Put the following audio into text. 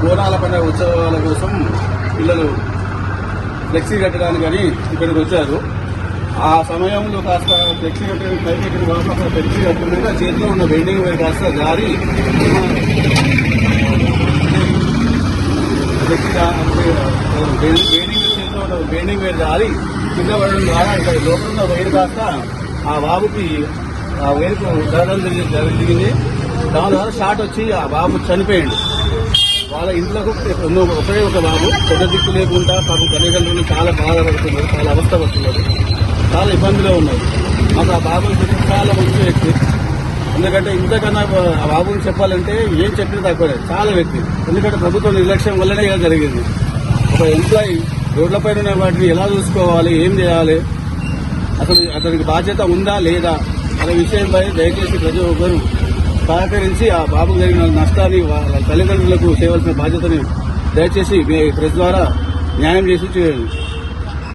బోనాల పండుగ ఉత్సవాల కోసం పిల్లలు ఫ్లెక్సీ కట్టడానికని ఇక్కడికి వచ్చారు. ఆ సమయంలో కాస్త ఫ్లెక్సీ కట్టడానికి పైకెక్కిన వాళ్ళు అక్కడ ఫ్లెక్సీ కట్టుకున్నాక చేతిలో ఉన్న వెండింగ్ వేరు కాస్త జారి వెయిడింగ్ చేతిలో ఉన్న వెండింగ్ వైర్ జారి కింద పడడం ద్వారా ఇక్కడ లోపల ఉన్న వైర్ కాస్త ఆ బాబుకి ఆ వైర్కు జరగడం జరిగింది. దాని ద్వారా షార్ట్ వచ్చి ఆ బాబు చనిపోయింది వాళ్ళ ఇంట్లోకి ఉన్న ఒకే ఒక బాబు పెద్ద దిక్కు లేకుండా పాపం తల్లిదండ్రులు చాలా బాధపడుతున్నారు చాలా అవస్థ పడుతున్నారు చాలా ఇబ్బందిలో ఉన్నారు. మాకు ఆ బాబు చాలా మంచి వ్యక్తి. ఎందుకంటే ఇంతకన్నా ఆ బాబుని చెప్పాలంటే ఏం చెప్పినా తక్కువే చాలా వ్యక్తి. ఎందుకంటే ప్రభుత్వ నిర్లక్ష్యం వల్లనే ఇలా జరిగింది. ఒక ఎంప్లాయీ రోడ్లపైన ఉన్న వాటిని ఎలా చూసుకోవాలి ఏం చేయాలి అసలు అతనికి బాధ్యత ఉందా లేదా అనే విషయంపై దయచేసి ప్రతి ఒక్కరు సహకరించి ఆ బాబుకు జరిగిన నష్టాన్ని వాళ్ళ తల్లిదండ్రులకు చేయవలసిన బాధ్యతని దయచేసి మీ ప్రెస్ ద్వారా న్యాయం చేసి చేయండి